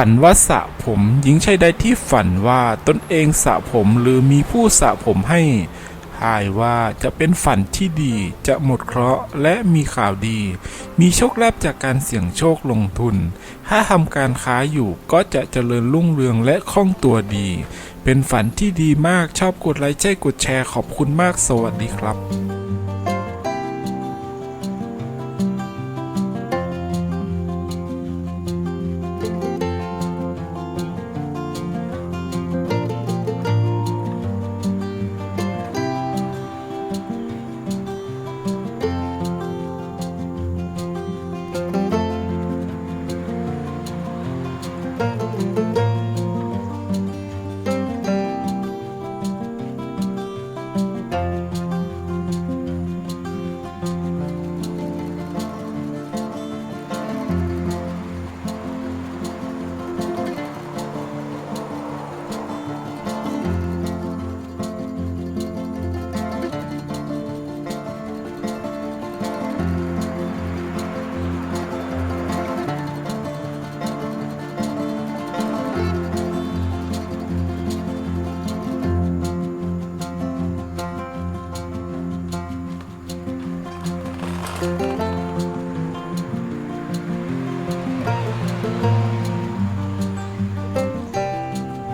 ฝันว่าสระผมหญิงชายใดที่ฝันว่าตนเองสระผมหรือมีผู้สระผมให้ทายว่าจะเป็นฝันที่ดีจะหมดเคราะห์และมีข่าวดี มีโชคลาภจากการเสี่ยงโชคลงทุน ถ้าทำการค้าอยู่ก็จะเจริญรุ่งเรืองและคล่องตัวดี เป็นฝันที่ดีมากชอบกดไลค์ใช่กดแชร์ขอบคุณมากสวัสดีครับ